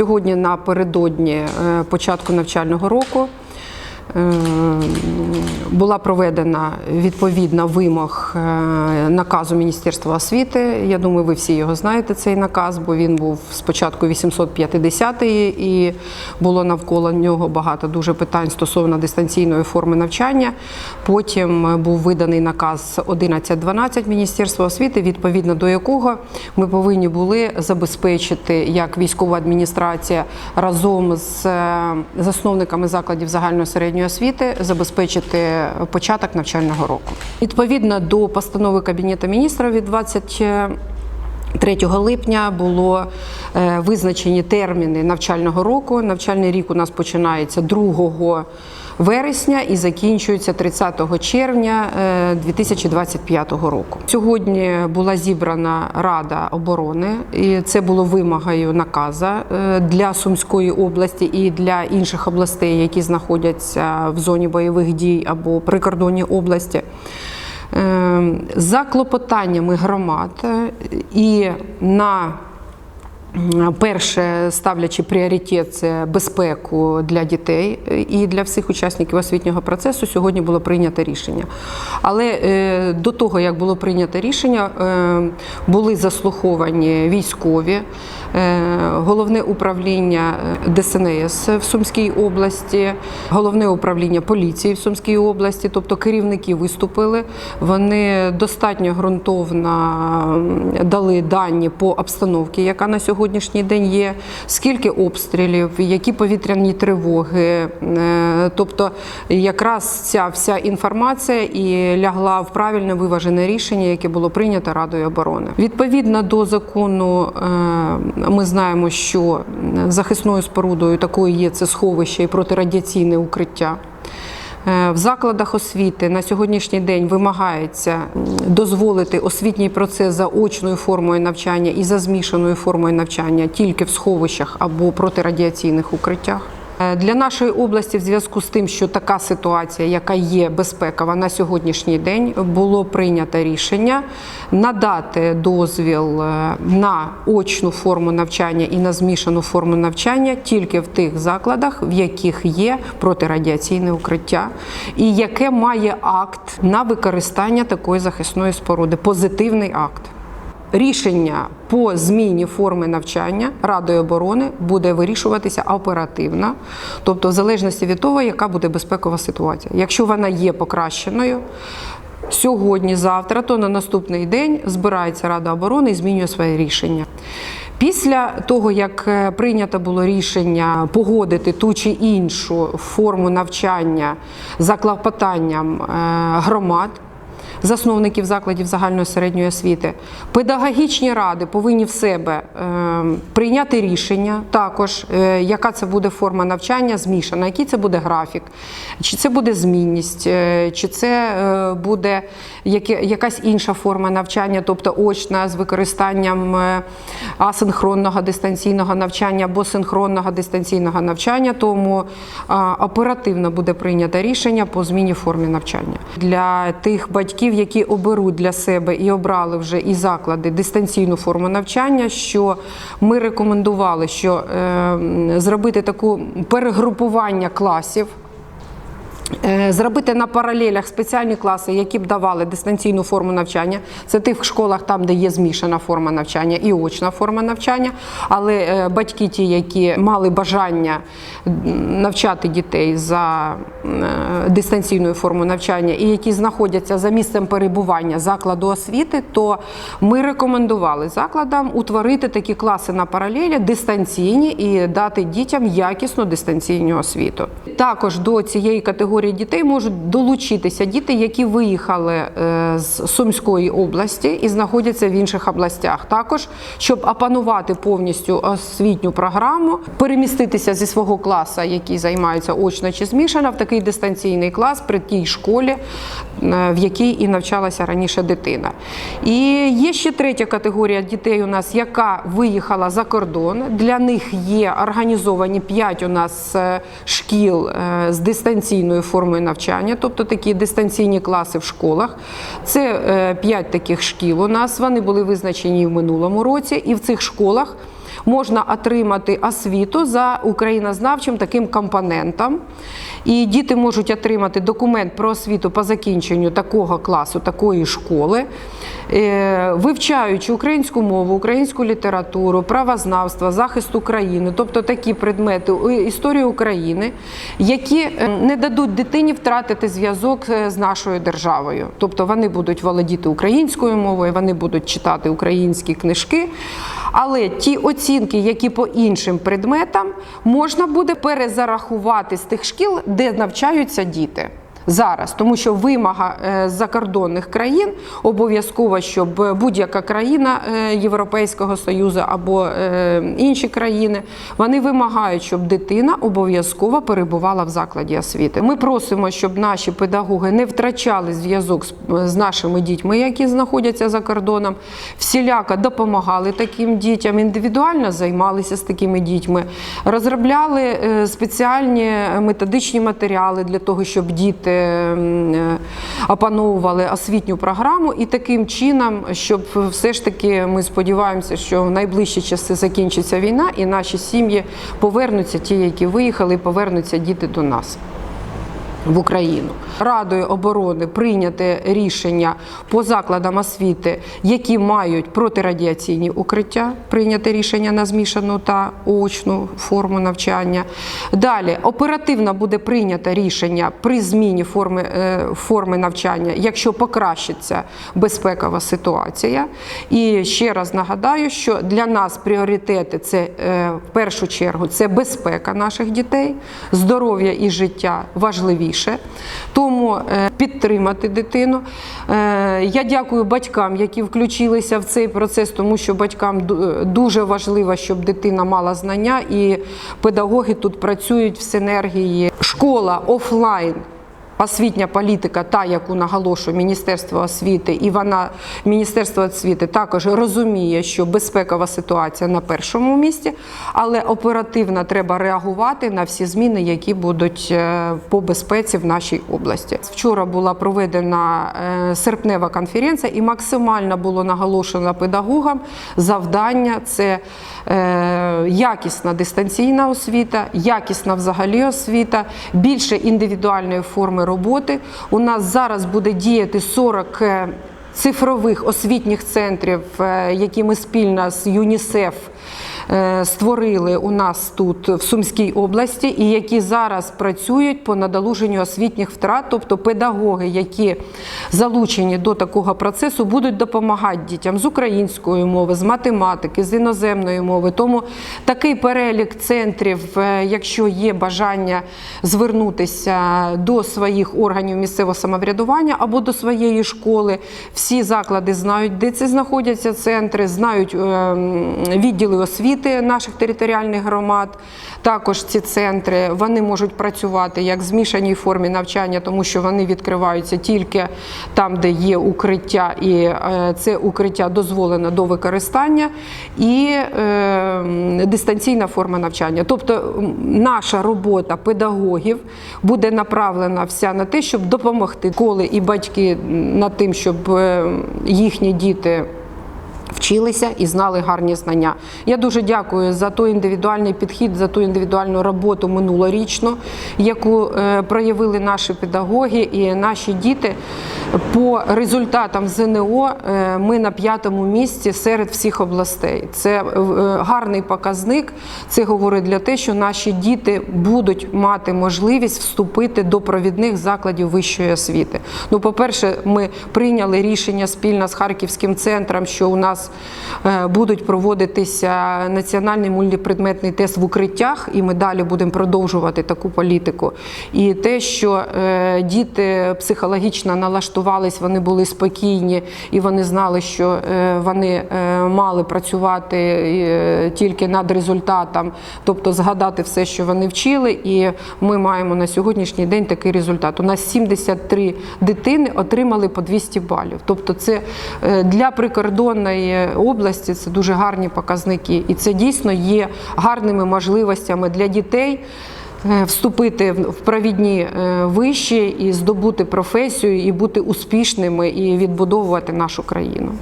Сьогодні напередодні е, початку навчального року була проведена відповідна вимог е, наказу Міністерства освіти. Я думаю, ви всі його знаєте, цей наказ, бо він був спочатку 850-ї і було навколо нього багато дуже питань стосовно дистанційної форми навчання. Потім був виданий наказ 1112 Міністерства освіти, відповідно до якого ми повинні були забезпечити як військова адміністрація разом з е, засновниками закладів загальної середньої освіти забезпечити початок навчального року. Відповідно до постанови Кабінету міністрів від 20 3 липня було е, визначені терміни навчального року. Навчальний рік у нас починається 2 вересня і закінчується 30 червня е, 2025 року. Сьогодні була зібрана Рада оборони, і це було вимогою наказа е, для Сумської області і для інших областей, які знаходяться в зоні бойових дій або прикордонні області. Е, За клопотаннями громад е, і на перше ставлячи пріоритет це безпеку для дітей е, і для всіх учасників освітнього процесу, сьогодні було прийнято рішення. Але е, до того, як було прийнято рішення, е, були заслуховані військові, головне управління ДСНС в Сумській області, головне управління поліції в Сумській області, тобто керівники виступили. Вони достатньо ґрунтовно дали дані по обстановці, яка на сьогоднішній день є, скільки обстрілів, які повітряні тривоги. Е, Тобто, якраз ця вся інформація і лягла в правильне виважене рішення, яке було прийнято Радою оборони. Відповідно до закону, е, ми знаємо, що захисною спорудою такою є це сховище і протирадіаційне укриття. Е, В закладах освіти на сьогоднішній день вимагається дозволити освітній процес за очною формою навчання і за змішаною формою навчання тільки в сховищах або протирадіаційних укриттях. Е, Для нашої області, в зв'язку з тим, що така ситуація, яка є безпекова на сьогоднішній день, було прийнято рішення надати дозвіл е, на очну форму навчання і на змішану форму навчання тільки в тих закладах, в яких є протирадіаційне укриття, і яке має акт на використання такої захисної споруди, позитивний акт. Рішення по зміні форми навчання Радою оборони буде вирішуватися оперативно, тобто в залежності від того, яка буде безпекова ситуація. Якщо вона є покращеною сьогодні, завтра, то на наступний день збирається Рада оборони і змінює своє рішення. Після того, як е, прийнято було рішення погодити ту чи іншу форму навчання за клопотанням е, громад, засновників закладів загальної середньої освіти. Педагогічні ради повинні в себе е, прийняти рішення також, е, яка це буде форма навчання змішана, який це буде графік, чи це буде змінність, е, чи це буде якась інша форма навчання, тобто очна з використанням асинхронного дистанційного навчання або синхронного дистанційного навчання, тому оперативно буде прийнято рішення по зміні форми навчання для тих батьків, які оберуть для себе і обрали вже і заклади дистанційну форму навчання. Що ми рекомендували, що е, зробити таку перегрупування класів. Е, Зробити на паралелях спеціальні класи, які б давали дистанційну форму навчання. Це тих школах, там, де є змішана форма навчання і очна форма навчання. Але е, батьки, ті, які мали бажання навчати дітей за е, дистанційною формою навчання і які знаходяться за місцем перебування закладу освіти, то ми рекомендували закладам утворити такі класи на паралелі дистанційні і дати дітям якісну дистанційну освіту. Також до цієї категорії дітей можуть долучитися діти, які виїхали е, з Сумської області і знаходяться в інших областях. Також щоб опанувати повністю освітню програму, переміститися зі свого класу, який займається очно чи змішано, в такий дистанційний клас при тій школі, е, в якій і навчалася раніше дитина. І є ще третя категорія дітей у нас, яка виїхала за кордон. Для них є організовані 5 у нас е, шкіл з дистанційною формою навчання, тобто такі дистанційні класи в школах. Це п'ять таких шкіл у нас. Вони були визначені в минулому році, і в цих школах можна отримати освіту за українознавчим таким компонентом. І діти можуть отримати документ про освіту по закінченню такого класу, такої школи, е, вивчаючи українську мову, українську літературу, правознавство, захист України, тобто такі предмети е, історії України, які е, не дадуть дитині втратити зв'язок з нашою державою. Тобто вони будуть володіти українською мовою, вони будуть читати українські книжки. Але ті оцінки, які по іншим предметам, можна буде перезарахувати з тих шкіл, де навчаються діти. Зараз, тому що вимога е, з закордонних країн обов'язково, щоб будь-яка країна е, Європейського Союзу або е, інші країни, вони вимагають, щоб дитина обов'язково перебувала в закладі освіти. Ми просимо, щоб наші педагоги не втрачали зв'язок з, нашими дітьми, які знаходяться за кордоном, всіляко допомагали таким дітям, індивідуально займалися з такими дітьми, розробляли е, спеціальні методичні матеріали для того, щоб діти м, е, опановували освітню програму, і таким чином, щоб все ж таки ми сподіваємося, що в найближчі часи закінчиться війна, і наші сім'ї повернуться, ті, які виїхали, повернуться діти до нас. В Україну Радою оборони прийняти рішення по закладам освіти, які мають протирадіаційні укриття, прийняти рішення на змішану та очну форму навчання. Далі оперативно буде прийнято рішення при зміні форми, е, форми навчання, якщо покращиться безпекова ситуація. І ще раз нагадаю, що для нас пріоритети це е, в першу чергу це безпека наших дітей, здоров'я і життя важливіше. Тому е, підтримати дитину. Е, Я дякую батькам, які включилися в цей процес, тому що батькам дуже важливо, щоб дитина мала знання, і педагоги тут працюють в синергії. Школа офлайн. Освітня політика, та яку наголошує Міністерство освіти, і вона Міністерство освіти також розуміє, що безпекова ситуація на першому місці, але оперативно треба реагувати на всі зміни, які будуть е, по безпеці в нашій області. Вчора була проведена е, серпнева конференція, і максимально було наголошено педагогам завдання це е, якісна дистанційна освіта, якісна взагалі освіта, більше індивідуальної форми роботи. У нас зараз буде діяти 40 е, цифрових освітніх центрів, е, які ми спільно з ЮНІСЕФ створили у нас тут в Сумській області, і які зараз працюють по надолуженню освітніх втрат, тобто педагоги, які залучені до такого процесу, будуть допомагати дітям з української мови, з математики, з іноземної мови. Тому такий перелік центрів, е, якщо є бажання звернутися до своїх органів місцевого самоврядування або до своєї школи, всі заклади знають, де це знаходяться центри, знають е, відділи освіти наших територіальних громад. Також ці центри вони можуть працювати як в змішаній формі навчання, тому що вони відкриваються тільки там, де є укриття, і е, це укриття дозволено до використання, і е, дистанційна форма навчання. Тобто наша робота педагогів буде направлена вся на те, щоб допомогти школи і батьки над тим, щоб е, їхні діти. Вчилися і знали гарні знання. Я дуже дякую за той індивідуальний підхід, за ту індивідуальну роботу минулорічну, яку е, проявили наші педагоги і наші діти. По результатам ЗНО е, ми на п'ятому місці серед всіх областей. Це е, гарний показник. Це говорить для те, що наші діти будуть мати можливість вступити до провідних закладів вищої освіти. Ну, по-перше, ми прийняли рішення спільно з Харківським центром, що у нас е, будуть проводитися національний мультипредметний тест в укриттях, і ми далі будемо продовжувати таку політику. І те, що діти психологічно налаштувались, вони були спокійні і вони знали, що е, вони е, мали працювати е, тільки над результатом, тобто згадати все, що вони вчили. І ми маємо на сьогоднішній день такий результат. У нас 73 дитини отримали по 200 балів. Тобто, це для прикордонної області це дуже гарні показники, і це дійсно є гарними можливостями для дітей. Е, Вступити в провідні е, виші і здобути професію, і бути успішними, і відбудовувати нашу країну.